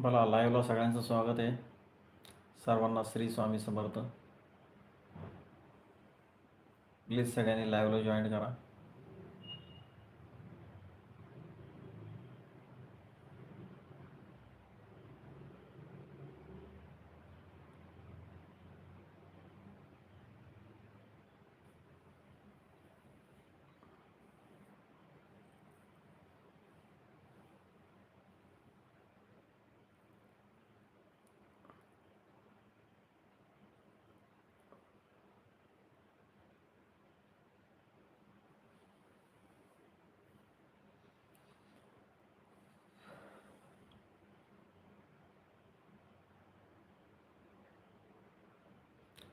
मला लाईव्हला सगळ्यांचं स्वागत आहे. सर्वांना श्री स्वामी समर्थ. प्लीज सगळ्यांनी लाईव्हला जॉईन करा.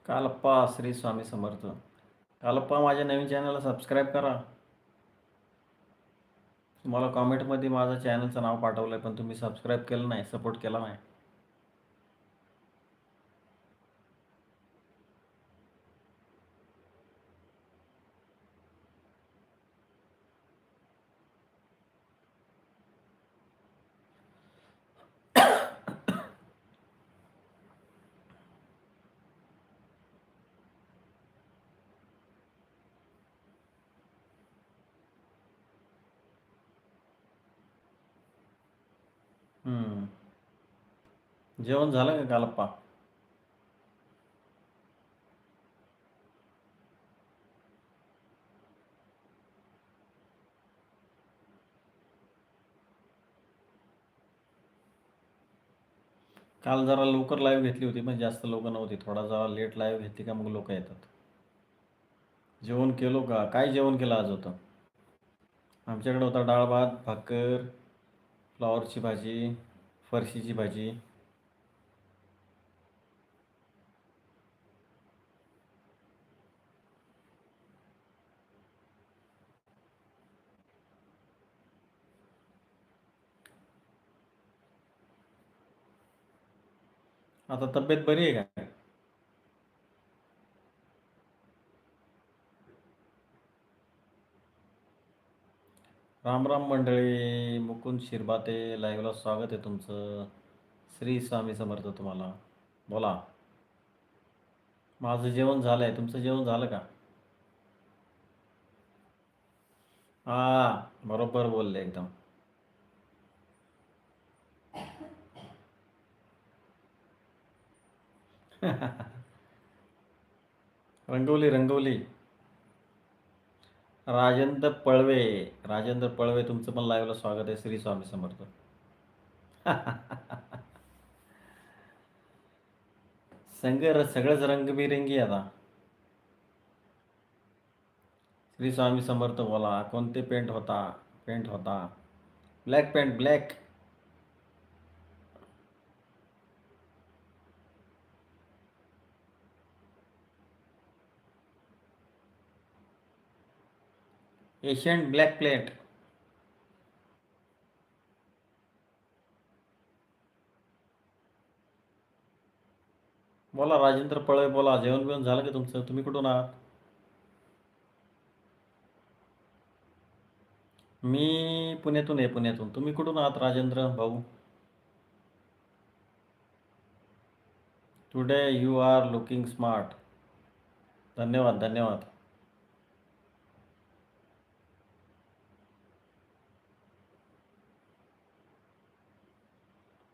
कालप्पा श्री स्वामी समर्थ. कालप्पा माझ्या नवीन चॅनलला सबस्क्राईब करा. तुम्हाला कॉमेंटमध्ये माझं चॅनलचं नाव पाठवलं आहे पण तुम्ही सबस्क्राईब केलं नाही सपोर्ट केला नाही. जेवण झालं का कालप्पा? काल जरा लवकर लाईव्ह घेतली होती पण जास्त लोक नव्हती. थोडा जरा लेट लाईव्ह घेतली का मग लोक येतात. जेवण केलो का? काय जेवण केलं आज होतं? आमच्याकडे होता डाळ भात भाकर फ्लॉवरची भाजी फरशीची भाजी. आता तब्येत बरी आहे का? राम राम मंडळी मुकुंद शिरबाते लाईव्हला स्वागत आहे तुमचं. श्री स्वामी समर्थ तुम्हाला. बोला. माझं जेवण झालं आहे तुमचं जेवण झालं का? हा बरोबर बोलले एकदम. रंगवली रंगवली राजेंद्र पळवे. राजेंद्र पळवे तुमचं पण लाईव्हला स्वागत आहे श्री स्वामी समर्थ. संग सगळंच रंगबिरंगी आता. श्री स्वामी समर्थ बोला कोणते पेंट होता? पेंट होता. Black paint black Asian black plate. बोला राजेंद्र पळवे बोला. जेवण बिवण झालं का तुमचं? तुम्ही कुठून आहात? मी पुण्यातून आहे पुण्यातून. तुम्ही कुठून आहात राजेंद्र भाऊ? Today you are looking smart धन्यवाद धन्यवाद.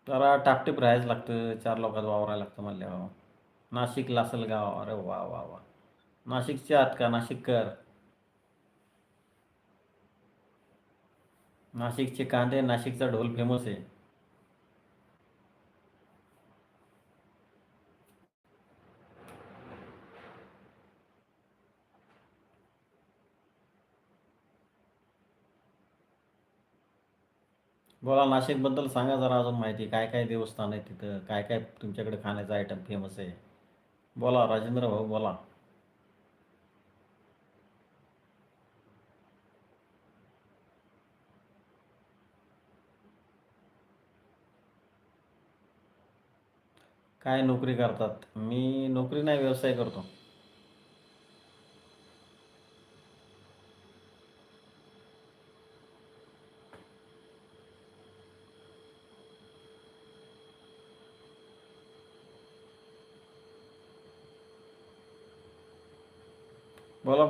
जरा टापटीप राहायचं लागतं चार लोकात वावरायला लागतं म्हणल्यावर नाशिक लासलगाव अरे वा वा वा. नाशिकच्या आत का? नाशिककर नाशिकचे कांदे नाशिकचा ढोल फेमस आहे. बोला नाशिकबद्दल सांगा जरा अजून माहिती. काय काय देवस्थान आहे तिथं? काय काय तुमच्याकडे खाण्याचा आयटम फेमस आहे? बोला राजेंद्र भाऊ बोला. काय नोकरी करतात? मी नोकरी नाही व्यवसाय करतो.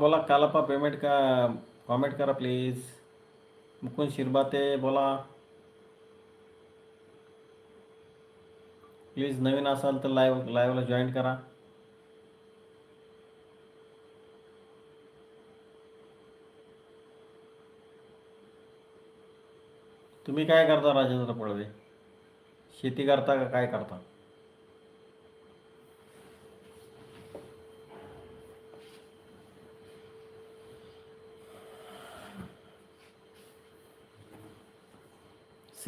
बोला कालपा पेमेंट का कॉमेंट करा प्लीज मुकुंद शिरबाते बोला. प्लीज नवीन असाल तर लाईव्ह लाईव्हला जॉईन करा. तुम्ही काय करता राजेंद्र पळवे शेती करता का काय करता?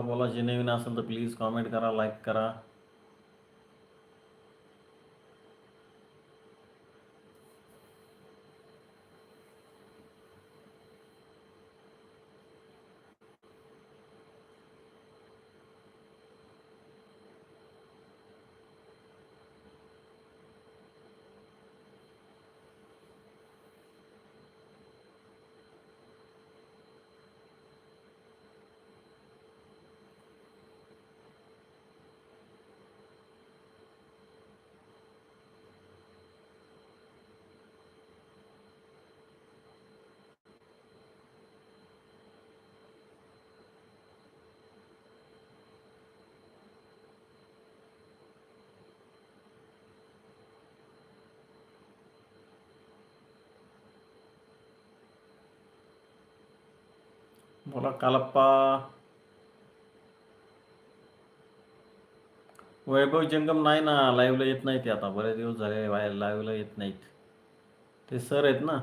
बोला बोला नवीन असेल तर प्लीज कॉमेंट करा लाईक करा. बोला कालप्पा वैभव जंगम नाही ना लाईव्हला येत नाही ते आता. बरेच दिवस झाले लाईव्हला येत नाहीत. ते सर आहेत ना.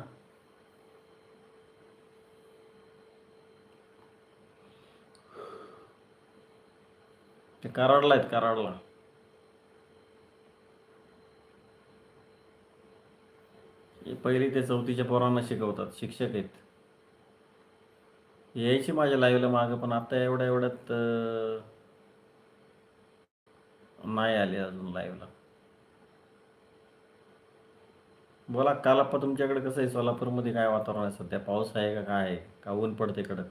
ते कराडला आहेत कराडला. हे पहिली ते चौथीच्या पोरांना शिकवतात. शिक्षक आहेत. यायची माझ्या लाईव्हला मागं पण आता एवढ्या एवढ्यात नाही आले अजून लाईव्हला बोला कालप्पा तुमच्याकडे कसं आहे? सोलापूरमध्ये काय वातावरण आहे सध्या? पाऊस आहे का काय? आहे का ऊन पडते कडक?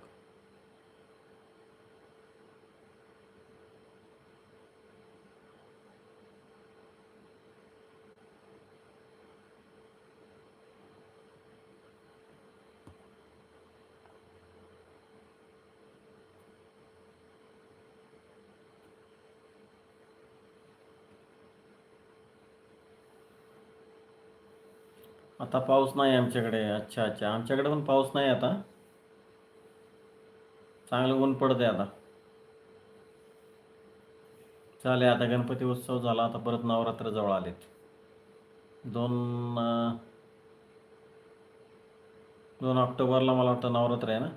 आता पाऊस नाही आमच्याकडे. अच्छा अच्छा. आमच्याकडे पण पाऊस नाही आता. चांगलं ऊन पडते आता. चालेल आता गणपती उत्सव झाला. आता परत नवरात्र जवळ आलेत. दोन दोन ऑक्टोबरला मला वाटतं नवरात्र आहे ना?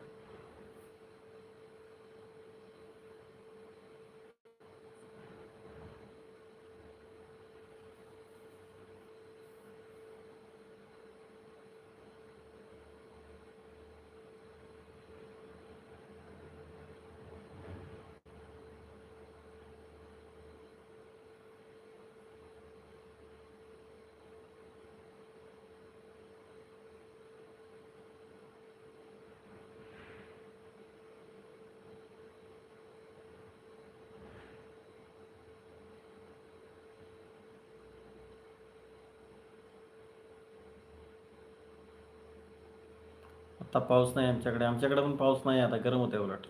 आता पाऊस नाही आमच्याकडे. आमच्याकडे पण पाऊस नाही आता. गरम होते उलट.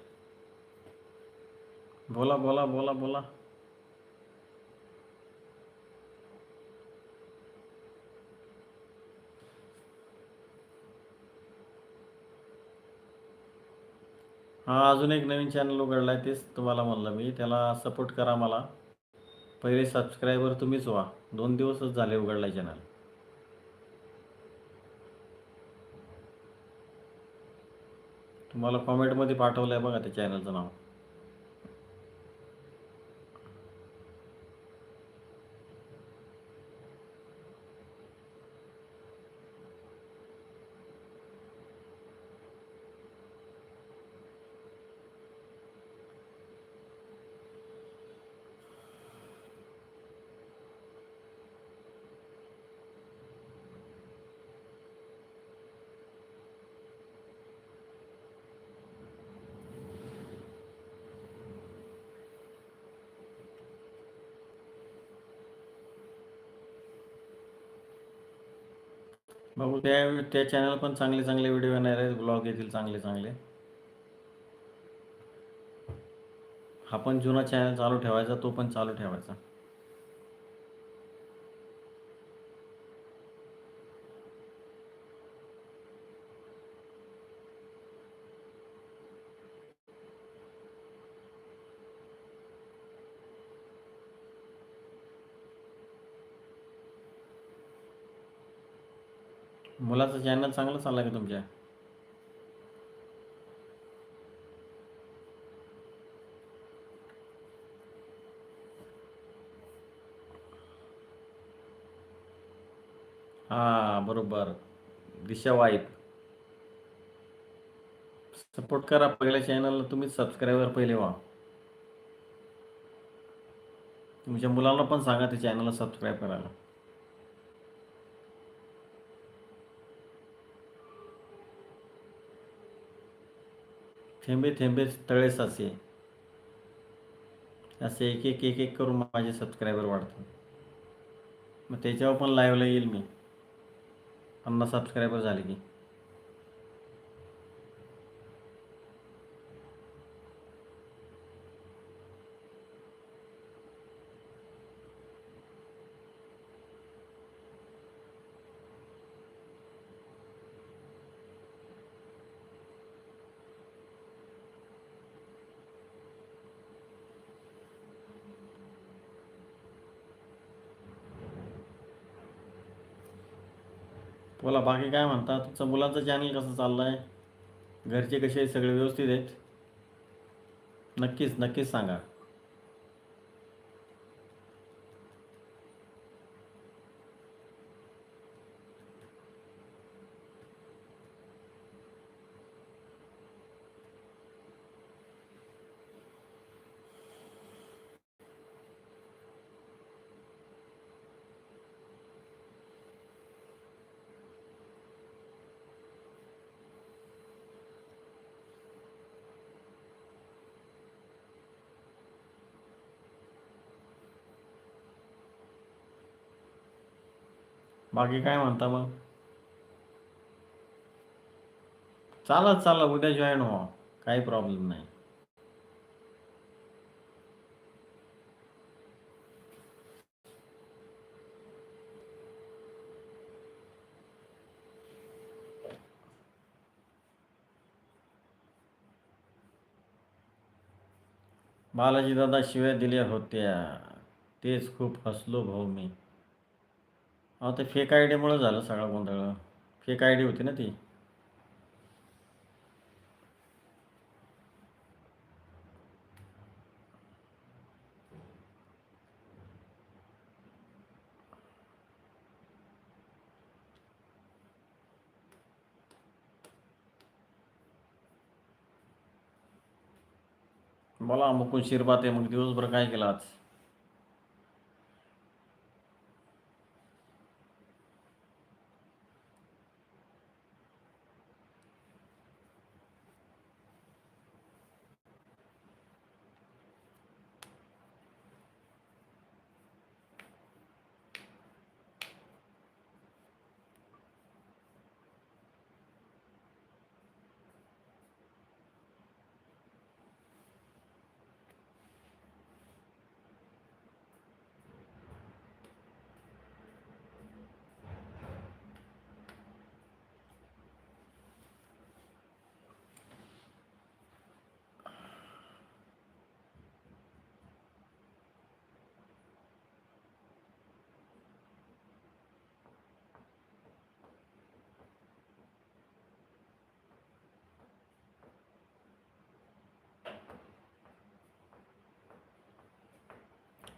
बोला बोला बोला बोला. हा अजून एक नवीन चॅनल उघडला आहे तेच तुम्हाला म्हणलं मी. त्याला सपोर्ट करा मला. पहिले सबस्क्रायबर तुम्हीच व्हा. दोन दिवसच झाले उघडला चॅनल तुम्हाला कॉमेंटमध्ये पाठवलं आहे बघा त्या चॅनलचं नाव. बघू त्या त्या चॅनल पण चांगले चांगले व्हिडिओ येणार आहेत. ब्लॉग येतील चांगले चांगले. हा पण जुना चॅनल चालू ठेवायचा तो पण चालू ठेवायचा. मुलाचं चॅनल चांगलं चाललं का तुमच्या? हा बरोबर. दिशा वाईफ सपोर्ट करा पहिल्या चॅनलला तुम्ही सबस्क्रायबर पहिले व्हा. तुमच्या मुलांना पण सांगा ते चॅनलला सबस्क्राईब करायला. थेंबे थेंबे तळे साचे असे एक एक एक एक करून माझे सबस्क्रायबर वाढतात. मग त्याच्यावर पण लाईव्हला येईल मी. पन्नास सबस्क्रायबर झाले की बोला बाकी काय म्हणता तुमचं मुलांचं चॅनल कसं चाललं आहे घरचे कसे सगळे व्यवस्थित आहेत? नक्कीच नक्कीच सांगा. बाकी काय म्हणता मग? चालत चाला उद्या जॉईन व्हा. काही प्रॉब्लेम नाही. बालाजी दादा शिव्या दिल्या होत्या. तेच खूप हसलो भाऊ मी. अहो ते फेक आय डीमुळं झालं सगळा गोंधळ. फेक आय डी होती ना ती. बोला मुकुंद शिरबाते मग दिवसभर काय केला आज?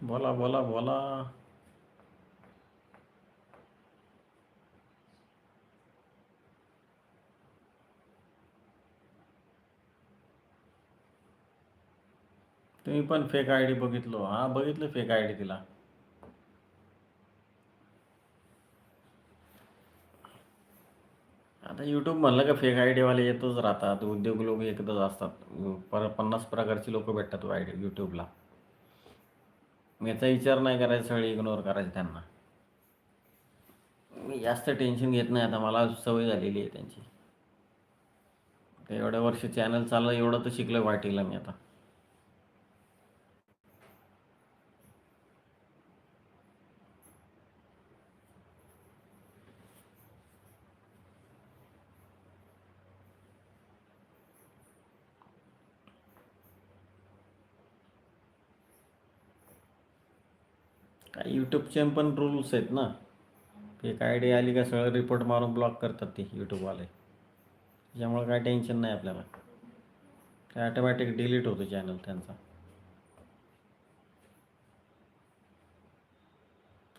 बोला बोला बोला तुम्ही पण फेक आय डी बघितलो. हा बघितलं फेक आय डी तिला. आता यूट्यूब म्हणलं का फेक आय डीवाले येतच राहतात. उद्योग लोक एकदाच असतात. पर पन्नास प्रकारची लोक भेटतात आय डी यूट्यूबला याचा विचार नाही करायचा सगळे इग्नोर करायचं त्यांना. मी जास्त टेन्शन घेत नाही आता मला सवय झालेली आहे त्यांची. आता एवढ्या वर्ष चॅनल चाललं एवढं तर शिकलं वाटीला मी आता काय यूट्यूबचे पण रूल्स आहेत ना. एक आयडी आली का सगळं रिपोर्ट मारून ब्लॉक करतात ते यूट्यूबवाले त्याच्यामुळे काय टेन्शन नाही आपल्याला. ते ॲटोमॅटिक डिलीट होतो चॅनल त्यांचा.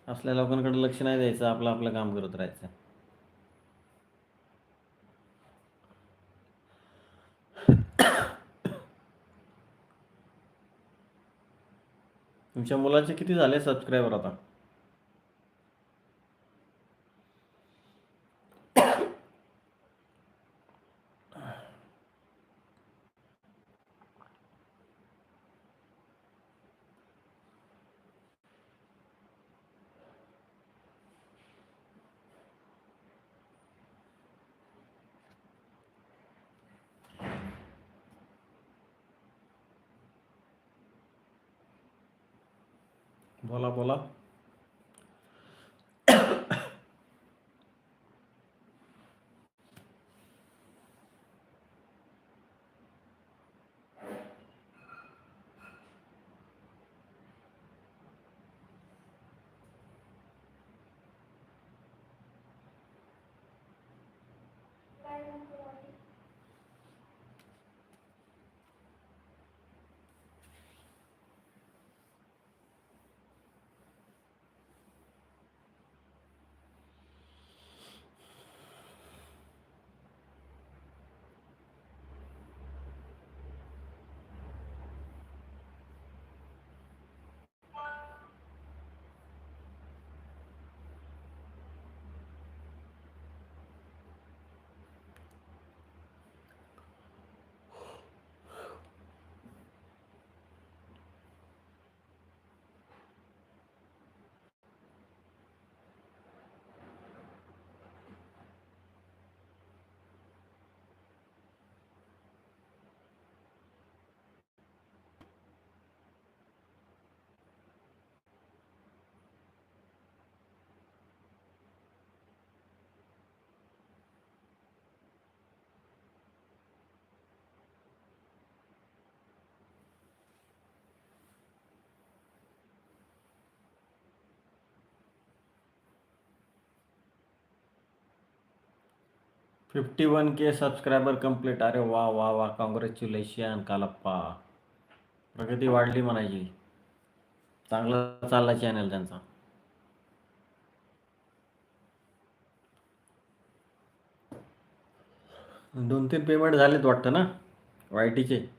असल्या लोकांकडे लक्ष नाही द्यायचं आपलं आपलं काम करत राहायचं. तुमच्या मुलाचे किती झाले सबस्क्रायबर आता? बोला बोला fifty one k subscriber complete अरे वा वा वा. कॉंग्रॅच्युलेशन कालप्पा. प्रगती वाढली म्हणायची. चांगला चालला चॅनल त्यांचा. दोन तीन पेमेंट झालेत वाटतं ना? वाय टीचे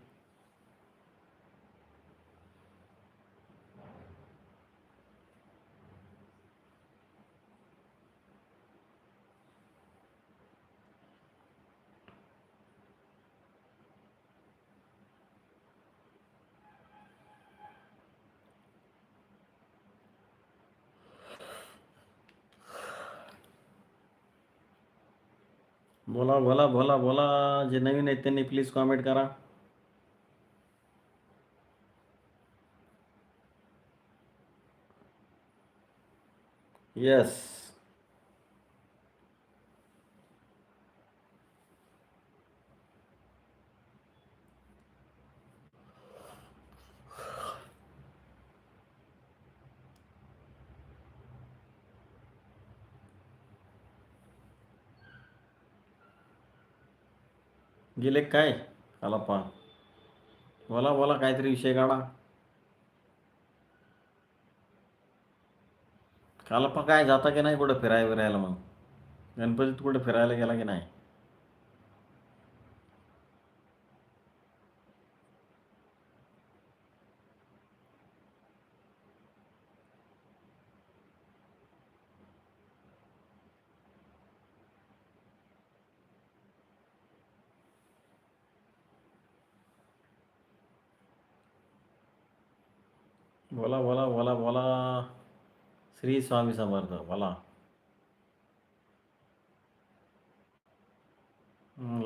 बोला बोला बोला बोला. जे नवीन आहेत त्यांनी प्लीज कॉमेंट करा. येस गेले काय? कालप्पा बोला बोला काहीतरी विषय काढा. कालापा काय जाता की नाही कुठं फिराय फिरायला मग? गणपतीत कुठं फिरायला गेला की नाही? बोला बोला बोला बोला श्री स्वामी समर्थ बोला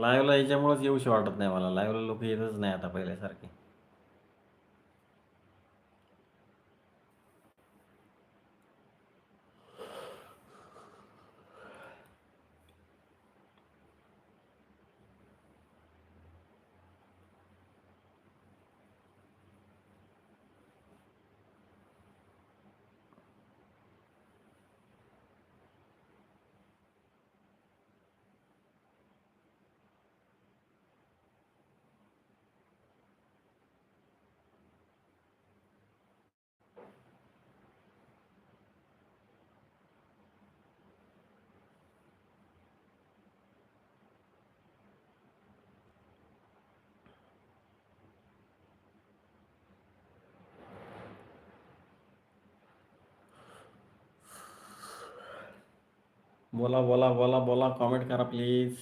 लाईव्हला याच्यामुळेच येऊशी वाटत नाही मला. लाईव्हला लोक येतच नाही आता पहिल्यासारखे. बोला बोला बोला बोला कॉमेंट करा प्लीज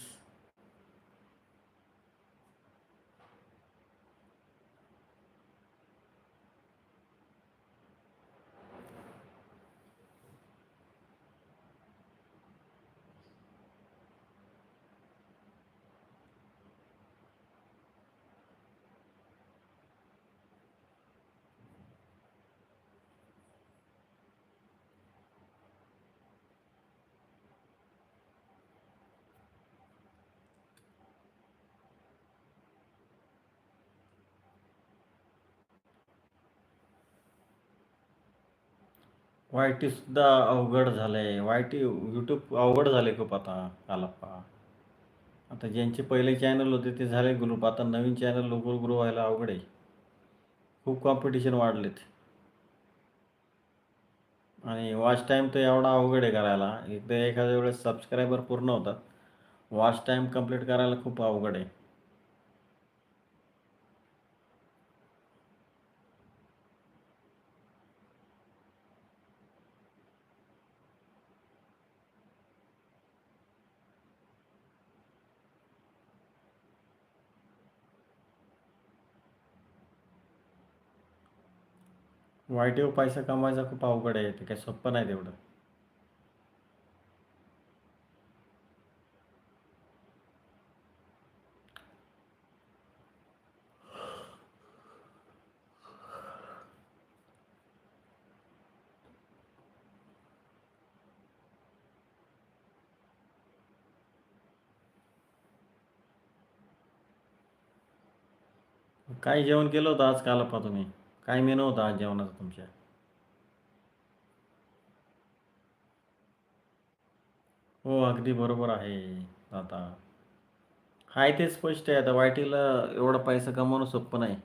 वाय टी सुद्धा अवघड झालंय. वाय टी यूट्यूब अवघड झाले खूप आता कालप्पा आता ज्यांचे पहिले चॅनल होते ते झाले ग्रुप आता नवीन चॅनल लवकर ग्रो व्हायला अवघड आहे. खूप कॉम्पिटिशन वाढलेत. आणि वॉच टाईम तर एवढा अवघड आहे करायला. एकदा एखाद्या वेळेस सबस्क्रायबर पूर्ण होतात. वॉच टाईम कंप्लीट करायला खूप अवघड आहे. वाय पैसा कमवायचा खूप अवघड आहे ते काही सोपं नाही तेवढं. काय जेवण केलं होतं आज कालपा तुम्ही? काय मेनू होता आज जेवणाचा तुमच्या? हो अगदी बरोबर आहे आता. हाय ते स्पष्ट आहे आता वायटीला एवढा पैसा कमवणं सोपं नाही.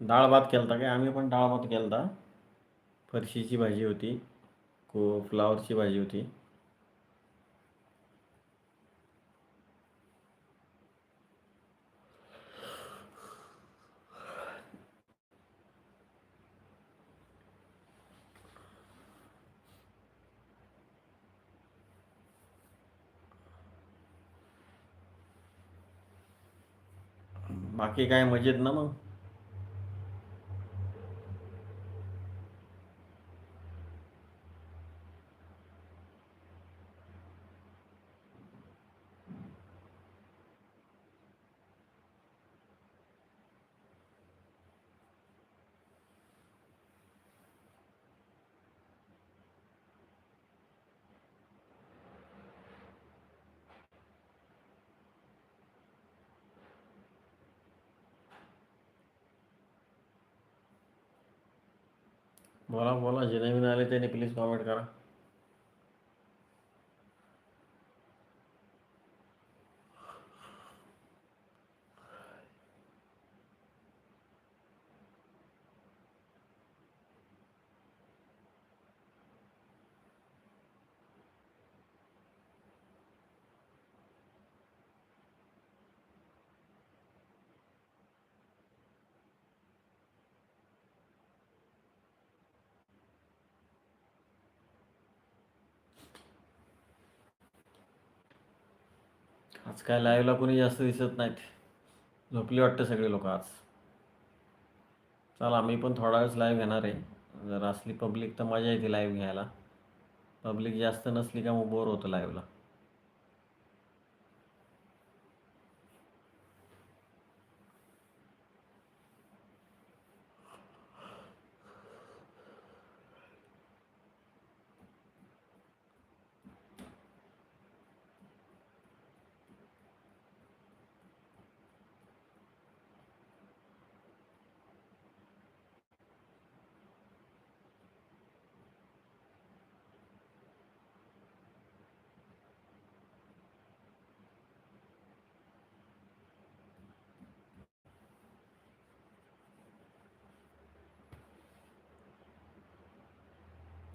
डाळ भात केलता काय? आम्ही पण डाळ भात केलता. फरशीची भाजी होती. को फ्लावरची भाजी होती. बाकी काय मजेत ना मग? बोला बोला जे नवीन आले त्याने प्लीज कॉमेंट करा आज काय लाईव्हला कोणी जास्त दिसत नाहीत. झोपली वाटतं सगळे लोक आज. चला मी पण थोडा वेळच लाईव्ह घेणार आहे. जर असली पब्लिक तर मजा येते लाईव्ह घ्यायला. पब्लिक जास्त नसली का मग बोर होतं लाईव्हला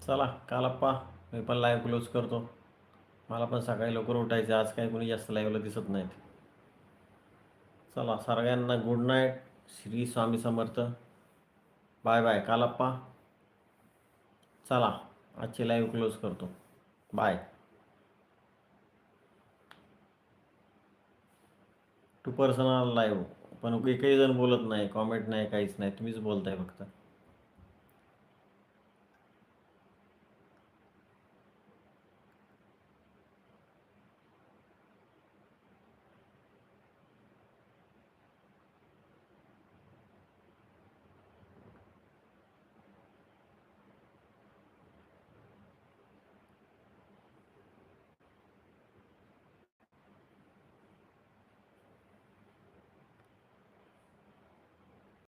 चला कालप्पा मी पण लाईव्ह क्लोज करतो. मला पण सकाळी लवकर उठायचं आज काही कोणी जास्त लाईव्हला दिसत नाहीत. चला सगळ्यांना good night Shri Swami Samarth. Bye bye Kalappa चला आजची लाईव्ह क्लोज करतो. बाय टू पर्सनल लाईव्ह पण एकही जण बोलत नाही कॉमेंट नाही काहीच नाही. तुम्हीच बोलताय फक्त.